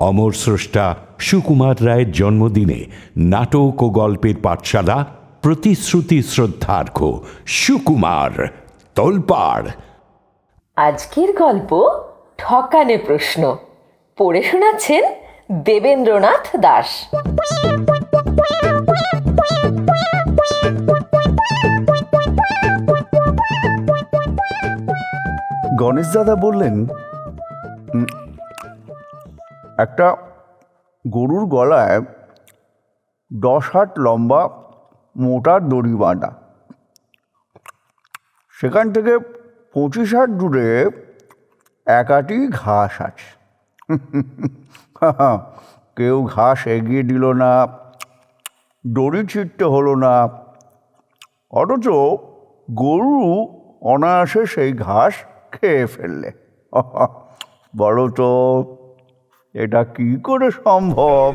অমর স্রষ্টা সুকুমার রায়ের জন্মদিনে নাটক ও গল্পের পাঠশালা প্রতিশ্রুতি শ্রদ্ধার্ঘ সুকুমার তোলপাড়। আজকের গল্প ঠকানে প্রশ্ন। পড়ে শোনাচ্ছেন দেবেন্দ্রনাথ দাস। গণেশ দাদা বললেন "উম, একটা গরুর গলায় দশ হাত লম্বা মোটা দড়ি বাঁধা। সেখান থেকে পঁচিশ হাত দূরে একাটি ঘাস আছে। কেউ ঘাস এগিয়ে দিল না, দড়ি ছিটতে হলো না। অথচ গরু অনায়াসে সেই ঘাস খেয়ে ফেললে। বলো তো। এটা কি করে সম্ভব?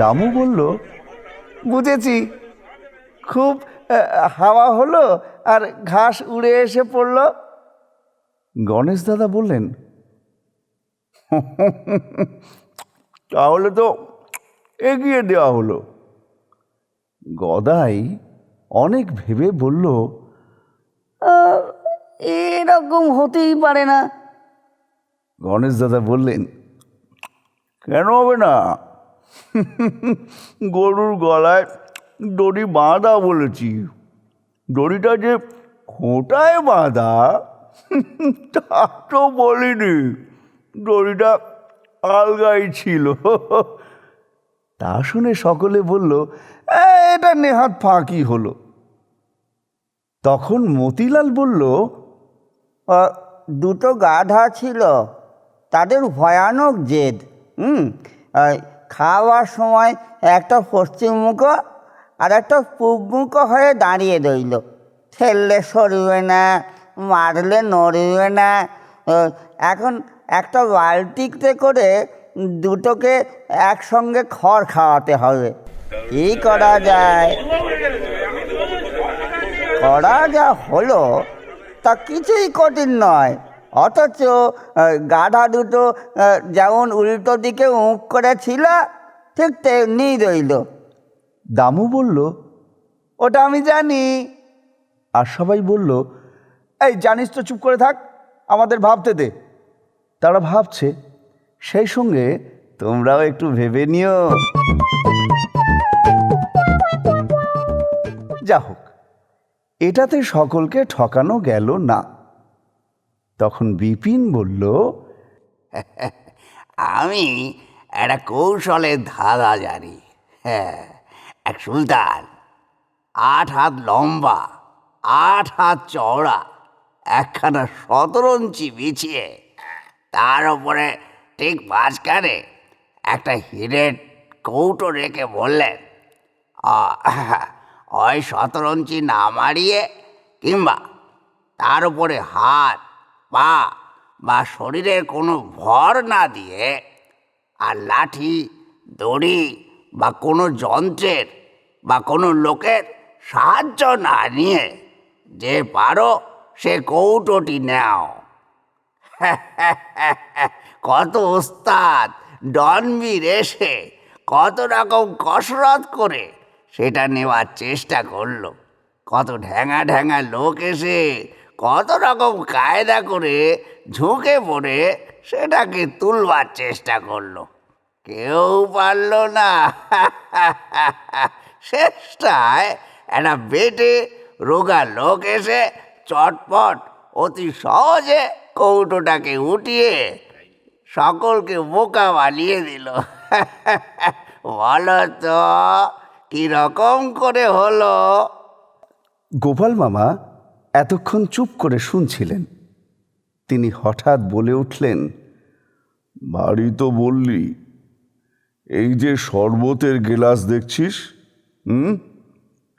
দামু বলল, বুঝেছি। খুব হাওয়া হলো আর ঘাস উড়ে এসে পড়ল। গণেশ দাদা বললেন, তাহলে তো এগিয়ে দেওয়া হলো। গদাই অনেক ভেবে বলল এরকম হতেই পারে না। গণেশ দাদা বললেন কেন হবে না? গরুর গলায় দড়ি বাঁধা বলেছি। দড়িটা যে খোঁটায় বাঁধা তা তো বলিনি। দড়িটা আলগাই ছিল। তা শুনে সকলে বলল "এ, এটা নেহাত ফাঁকি হলো। তখন মতিলাল বলল দুটো গাধা ছিল। তাদের ভয়ানক জেদ, হুম? খাওয়ার সময় একটা পশ্চিম পশ্চিমমুখ আর একটা পূবমুখ হয়ে দাঁড়িয়ে রইল। ঠেললে সরবে না, মারলে নড়বে না। এখন একটা বালতিতে করে দুটোকে একসঙ্গে খড় খাওয়াতে হবে। কী করা যায়? করা যা হলো তা কিছুই কঠিন নয়। অথচ গাধা দুটো যেমন উল্টো দিকে মুখ করে ছিল ঠিক তেমনি রইল। দামু বলল ওটা আমি জানি। আর সবাই বলল এই জানিস তো চুপ করে থাক আমাদের ভাবতে দে। তারা ভাবছে সেই সঙ্গে তোমরাও একটু ভেবে নিও। যা হোক এটাতে সকলকে ঠকানো গেল না। তখন বিপিন বলল, আমি একটা কৌশলের ধাঁধা জানি। হ্যাঁ এক সুলতান, আট হাত লম্বা, আট হাত চওড়া, একখানা শতরঞ্চি বিছিয়ে, তার উপরে ঠিক মাঝখানে একটা হিরের কৌটো রেখে বললেন, "আ- ওই শতরঞ্চি না মারিয়ে কিংবা তার উপরে হাত পা বা শরীরের কোনো ভর না দিয়ে আর লাঠি, দড়ি বা কোনো যন্ত্রের বা কোনো লোকের সাহায্য না নিয়ে যে পারো সে কৌটোটি নাও। কত ওস্তাদ, ডনবীর এসে কত রকম কসরত করে সেটা নেওয়ার চেষ্টা করল। কত ঢ্যাঙা ঢ্যাঙা লোক এসে কত রকম কায়দা করে ঝুঁকে পড়ে সেটাকে তুলবার চেষ্টা করল। কেউ পারল না। শেষটায় একটা বেটে রোগা লোক এসে চটপট অতি সহজে কৌটোটাকে উঠিয়ে সকলকে বোকা বানিয়ে দিল। বলো তো কীরকম করে হলো? গোপাল মামা এতক্ষণ চুপ করে শুনছিলেন। তিনি হঠাৎ বলে উঠলেন, বাড়ি তো বললি। এই যে শরবতের গেলাস দেখছিস, হুম?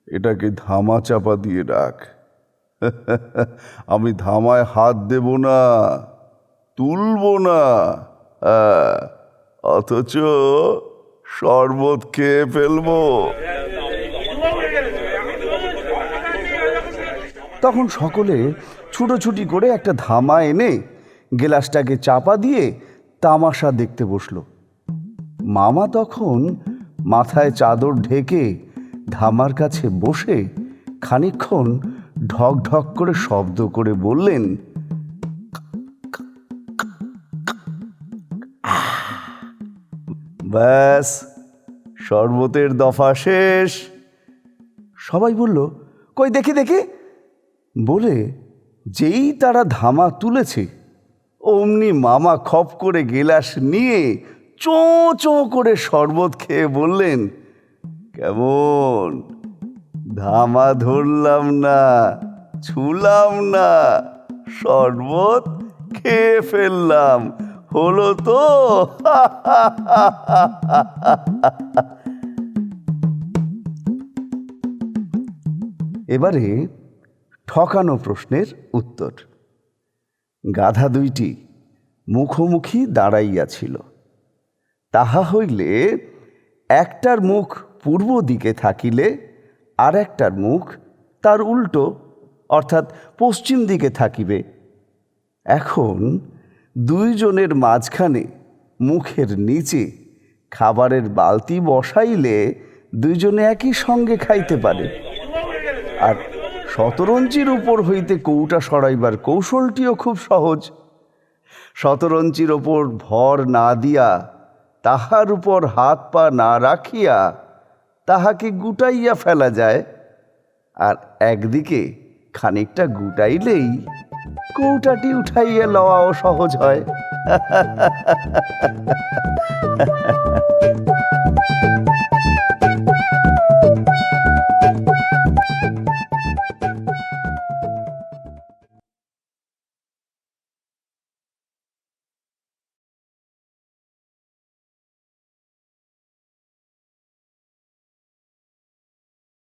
এটাকে ধামা চাপা দিয়ে রাখ। আমি ধামায় হাত দেব না, তুলব না। অথচ শরবত খেয়ে ফেলব। তখন সকলে ছুটোছুটি করে একটা ধামা এনে গেলাসটাকে চাপা দিয়ে তামাশা দেখতে বসল। মামা তখন মাথায় চাদর ঢেকে ধামার কাছে বসে খানিকক্ষণ ঢক ঢক করে শব্দ করে বললেন, ব্যাস, শরবতের দফা শেষ। সবাই বলল, কই দেখি দেখি। বলে, যেই তারা ধামা তুলেছে, অমনি মামা খপ করে গেলাস নিয়ে চোঁ চোঁ করে শরবত খেয়ে বললেন, কেমন? ধামা ধরলাম না, ছুলাম না, শরবত খেয়ে ফেললাম, হলো তো? এবারে ঠকানো প্রশ্নের উত্তর। গাধা দুইটি মুখোমুখি দাঁড়াইয়াছিল। তাহা হইলে একটার মুখ পূর্ব দিকে থাকিলে আর একটার মুখ তার উল্টো, অর্থাৎ পশ্চিম দিকে থাকিবে। এখন দুইজনের মাঝখানে মুখের নিচে খাবারের বালতি বসাইলে দুইজনে একই সঙ্গে খাইতে পারে। আর শতরঞ্চির উপর হইতে কৌটা সরাইবার কৌশলটিও খুব সহজ। শতরঞ্চির ওপর ভর না দিয়া, তাহার উপর হাত পা না রাখিয়া, তাহাকে গুটাইয়া ফেলা যায়। আর একদিকে খানিকটা গুটাইলেই কৌটাটি উঠাইয়া লওয়াও সহজ হয়।